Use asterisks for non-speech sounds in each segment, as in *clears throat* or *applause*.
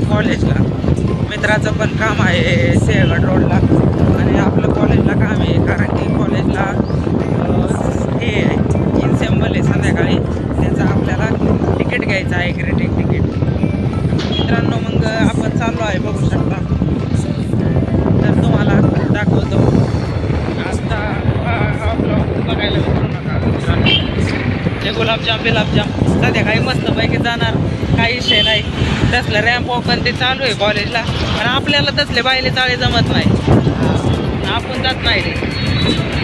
कॉलेजला मित्राचं पण काम आहे सिंहगड रोडला आणि आपलं कॉलेजला काम आहे कारण की कॉलेजला हे आहे आहे संध्याकाळी. त्याचं आपल्याला तिकीट घ्यायचं आहे ग्रेटिंग तिकीट मित्रांनो मग आपण चाललो आहे बघू शकता. तर तुम्हाला दाखवतो आता हा हा ब्लॉग बघायला विसरू नका मित्रांनो हे गुलाबजाम बिलाबजाम काही मस्तपैकी जाणार काही विषय नाही. तसलं रॅम्प वॉकन ते चालू आहे कॉलेजला पण आपल्याला तसले बायले चाळे जमत नाही. आपण जात नाही रे.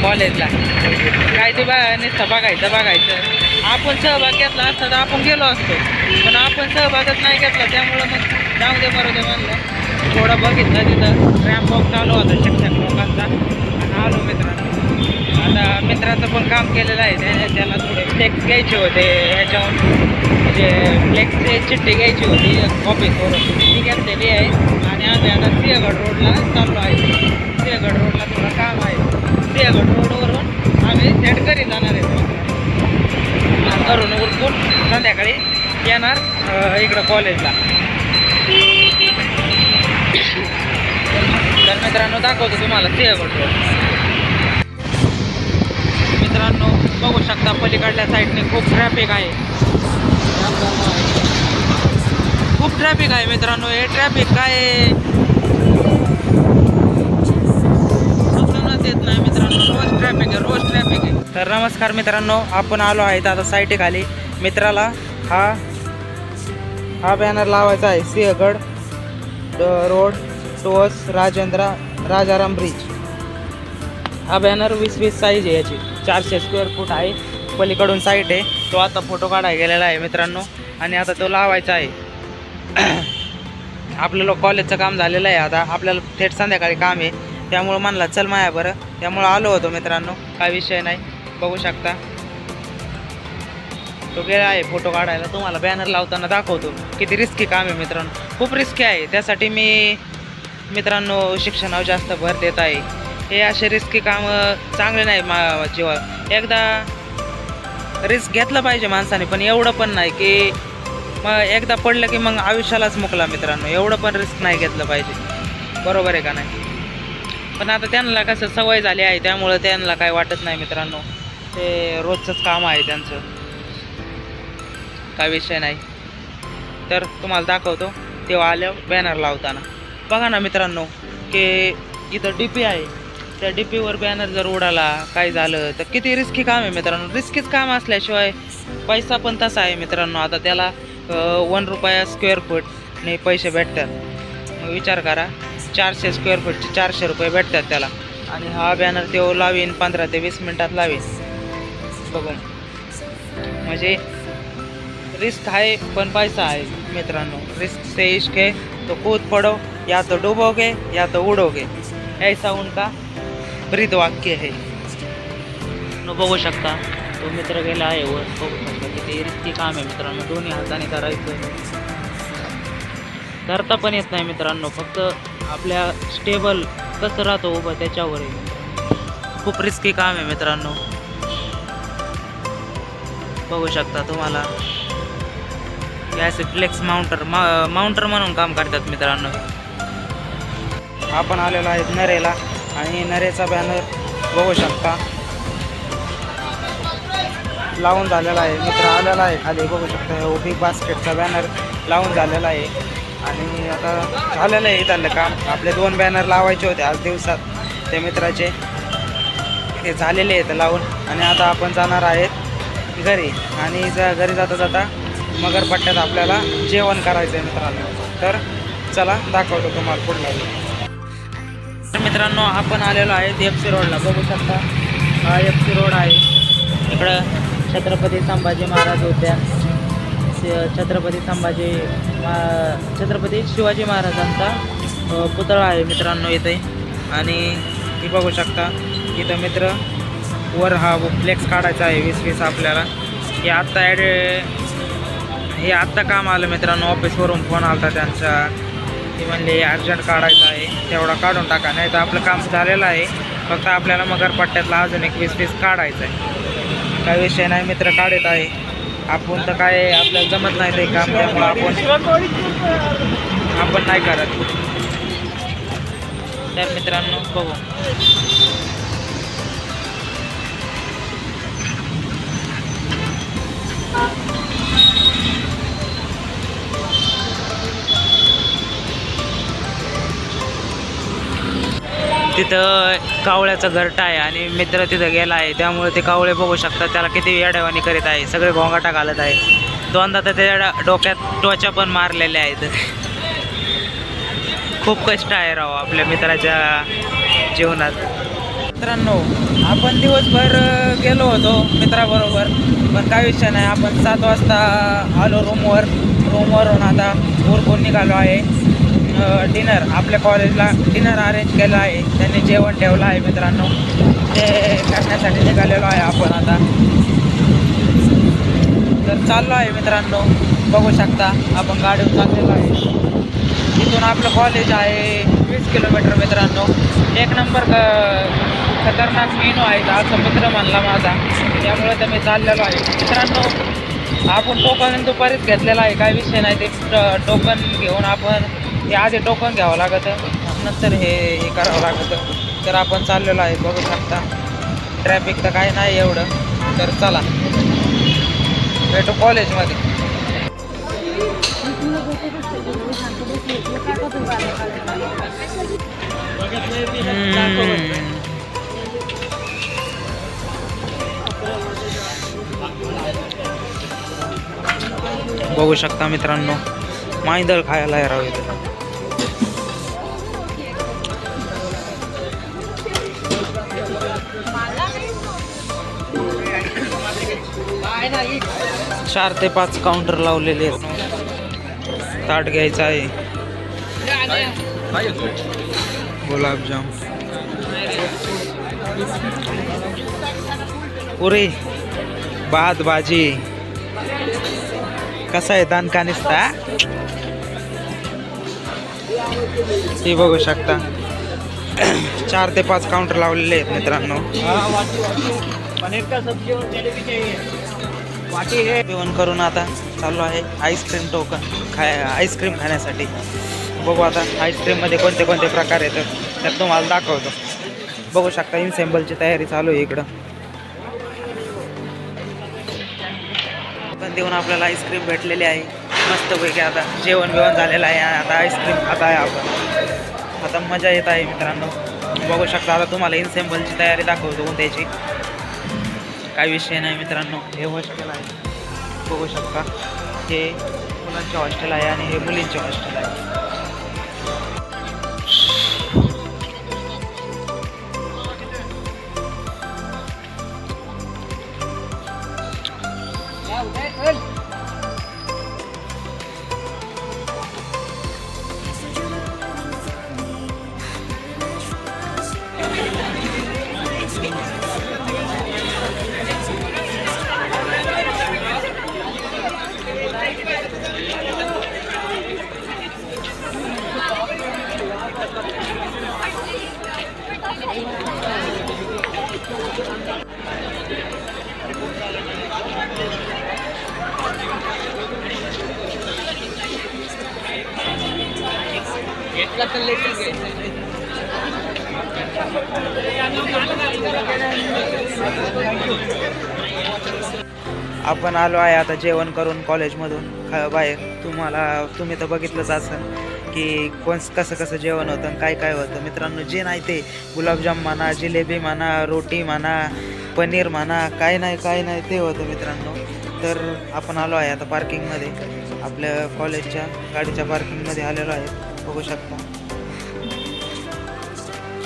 कॉलेजला काय ते बा नुसतं बघायचं बघायचं. आपण सहभाग घेतला असता तर आपण गेलो असतो. पण आपण सहभागच नाही घेतला त्यामुळं मग जाऊ दे बरोबर म्हणलं. थोडं बघितलं तिथं. रॅम्प चालू होता शिक्षक लोकांचा. आणि आलो मित्रांनो. आता मित्राचं पण काम केलेलं आहे. त्याने त्याला थोडे फ्लेक्स घ्यायचे होते. ह्याच्यावर म्हणजे फ्लेक्सचे चिठ्ठी घ्यायची होती. ऑफिसवरून ती घेतलेली आहे. आणि आम्ही आता सिंहगड रोडला चाललो आहे. सिंहगड रोडला थोडं काम आहे. सिंहगड रोडवरून आम्ही थेट घरी जाणार आहे. घरून उरकून संध्याकाळी येणार इकडं कॉलेजला तर मित्रांनो दाखवतो तुम्हाला सिंहगड रोड. मित्रांनो बघू शकता पलीकडल्या साईडने खूप ट्रॅफिक आहे. खूप ट्रॅफिक आहे मित्रांनो हे ट्रॅफिक काय? येत नाही मित्रांनो रोज ट्रॅफिक आहे रोज ट्रॅफिक आहे. तर नमस्कार मित्रांनो आपण आलो आहेत आता साईटीखाली मित्राला हा हा बॅनर लावायचा आहे सिंहगड रोड टोस राजेंद्र राजाराम ब्रिज हा बॅनर वीस वीस साईज आहे याची. चारशे स्क्वेअर फूट आहे. पलीकडून साईट आहे. तो आता फोटो काढायला गेलेला आहे मित्रांनो. आणि आता तो लावायचा आहे. *clears throat* आपल्याला कॉलेजचं काम झालेलं आहे आता. आपल्याला थेट संध्याकाळी काम आहे. त्यामुळं म्हणला चल माया बरं. त्यामुळं आलो होतो मित्रांनो. काय विषय नाही. बघू शकता. तो गेला आहे फोटो काढायला. तुम्हाला बॅनर लावताना दाखवतो. किती रिस्की काम आहे मित्रांनो. खूप रिस्की आहे. त्यासाठी मी मित्रांनो शिक्षणावर जास्त भर देत आहे. हे असे रिस्की कामं चांगले नाही मा जेव्हा एकदा रिस्क घेतलं पाहिजे माणसाने पण एवढं पण नाही की मग एकदा पडलं की मग आयुष्यालाच मुकला मित्रांनो. एवढं पण रिस्क नाही घेतलं पाहिजे. बरोबर आहे का नाही? पण आता त्यांना कसं सवय झाली आहे त्यामुळं त्यांना काय वाटत नाही मित्रांनो. ते रोजचंच काम आहे त्यांचं. काय विषय नाही. तर तुम्हाला दाखवतो तेव्हा आल्यावर बॅनर लावताना. बघा ना मित्रांनो की इथं डी पी आहे. त्या डी पीवर बॅनर जर उडाला काय झालं तर किती रिस्की काम आहे मित्रांनो. रिस्कीच काम असल्याशिवाय पैसा पण तसा आहे मित्रांनो. आता त्याला वन रुपया स्क्वेअर फूटने पैसे भेटतात. मग विचार करा चारशे स्क्वेअर फूटचे चारशे रुपये भेटतात त्याला. आणि हा बॅनर तो लावीन पंधरा ते वीस मिनटात लावीन. बघून. म्हणजे रिस्क आहे पण पैसा आहे मित्रांनो. रिस्क से इश्क है तो कूद पड़ो या तो डुबोगे या तो उडोगे. ऐसा उनका ब्रीद वाक्य आहे. न बघू शकता तो मित्र गेला आहे वर. बघू शकता किती रिस्की काम आहे मित्रांनो. दोन्ही हाताने करायचं. करता पण येत नाही मित्रांनो. फक्त आपल्या स्टेबल कसं राहतो उभं त्याच्यावर खूप रिस्की काम आहे मित्रांनो. बघू शकता तुम्हाला. गॅस फ्लेक्स माउंटर मा माउंटर म्हणून काम करतात मित्रांनो. आपण आलेलो आहे नरेला. आणि नरेचा बॅनर बघू शकता. लावून झालेला आहे. मित्र आलेला आहे खाली. बघू शकता हे बिग बास्केटचा बॅनर लावून झालेला आहे. आणि आता झालेलं आहे इथलं काम. आपले दोन बॅनर लावायचे होते आज दिवसात. ते मित्राचे. ते झालेले आहेत लावून. आणि आता आपण जाणार आहेत घरी. आणि जर घरी जाता जाता मगरपट्ट्यात आपल्याला जेवण करायचं आहे मित्रांनो. तर चला दाखवतो तुम्हाला पुढला. तर मित्रांनो आपण आलेलो आहे एफ सी रोडला बघू शकता हा एफ सी रोड आहे. इकडं छत्रपती संभाजी महाराज उद्यान छत्रपती संभाजी मा छत्रपती शिवाजी महाराजांचा पुतळा आहे मित्रांनो इथे. आणि ही बघू शकता इथं मित्र वर हा फ्लेक्स काढायचा आहे वीस वीस आपल्याला. हे आत्ता ॲड हे आत्ता काम आलं मित्रांनो ऑफिसवरून फोन आला त्यांचा. ती म्हणले अर्जंट काढायचं आहे तेवढा काढून टाका नाही तर आपलं काम झालेलं आहे. फक्त आपल्याला मगरपट्ट्यातला अजून एक वीस पीस काढायचं आहे काही विषय नाही मित्र काढत आहे. आपण तर काय आपल्याला जमत नाही ते काम त्यामुळं आपण आपण नाही करत. तर मित्रांनो बघू. तिथं कावळ्याचं घरट आहे आणि मित्र तिथं गेला आहे. त्यामुळे ते कावळे बघू शकतात. त्याला किती येड्यावानी करीत आहे. सगळे गोंगाटा घालत आहे दोनदा तर त्याच्या डोक्यात टोचा पण मारलेल्या आहेत. खूप कष्ट आहे राव आपल्या मित्राच्या जीवनात. मित्रांनो आपण दिवसभर गेलो होतो मित्राबरोबर. पण काय विषय नाही. आपण सात वाजता आलो रूमवर रूमवरून आता उरकून निघालो आहे. डिनर आपल्या कॉलेजला डिनर अरेंज केलं आहे. त्यांनी जेवण ठेवलं आहे मित्रांनो. ते करण्यासाठी निघालेलो आहे आपण आता. तर चाललो आहे मित्रांनो. बघू शकता आपण गाडीवर चाललेलो आहे. तिथून आपलं कॉलेज आहे वीस किलोमीटर मित्रांनो. एक नंबर क खतरनाक मेनू आहे असं मित्र म्हणला माझा. त्यामुळे तर मी चाललेलो आहे. मित्रांनो आपण टोकन दुपारीच घेतलेला आहे. काय विषय नाही ते टोकन घेऊन आपण हे आधी टोकन घ्यावं लागतं. नंतर हे हे करावं लागतं. तर आपण चाललेलो आहे बघू शकता. ट्रॅफिक तर काय नाही एवढं. तर चला. भेटू कॉलेजमध्ये बघू शकता मित्रांनो. मायदळ खायला आहे इथं. चार ते पाच काउंटर लावलेले आहेत. ताट घ्यायचं आहे. गुलाबजाम. पुरी भात भाजी. कसा आहे दान कानिस्ता? हे बघू शकता. चार ते पाच काउंटर लावलेले आहेत मित्रांनो. वाटी हे. जेवण करून आता चाललो आहे आईस्क्रीम टोकन खाय आईस्क्रीम खाण्यासाठी. बघू आता आईस्क्रीममध्ये कोणते कोणते प्रकार येतात त्यात तुम्हाला दाखवतो. बघू शकता इनसेम्बलची तयारी चालू आहे इकडं. पण देऊन आपल्याला आईस्क्रीम भेटलेली आहे. मस्तपैकी आता जेवण बिवण झालेलं आहे आणि आता आईस्क्रीम खात आहे आपण. आता मजा येत आहे मित्रांनो. बघू शकता आता तुम्हाला इनसेम्बलची तयारी दाखवतो त्याची काय विषय नाही मित्रांनो हे हॉस्टेल आहे. बघू शकता हे मुलांचे हॉस्टेल आहे आणि हे मुलींचे हॉस्टेल आहे. आपण आलो आहे आता जेवण करून कॉलेजमधून. खा बाहेर. तुम्हाला तुम्ही तर बघितलंच असेल की कोण कसं कसं जेवण होतं आणि काय काय होतं. मित्रांनो जे नाही ते गुलाबजाम म्हणा जिलेबी म्हणा रोटी म्हणा पनीर म्हणा काय नाही काय नाही ते होतं मित्रांनो. तर आपण आलो आहे आता पार्किंगमध्ये आपल्या कॉलेजच्या गाडीच्या पार्किंगमध्ये आलेलो आहे. बघू शकता.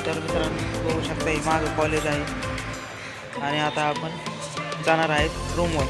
तर मित्रांनो बघू शकता हे माझं कॉलेज आहे. आणि आता आपण जाणार आहेत रूमवर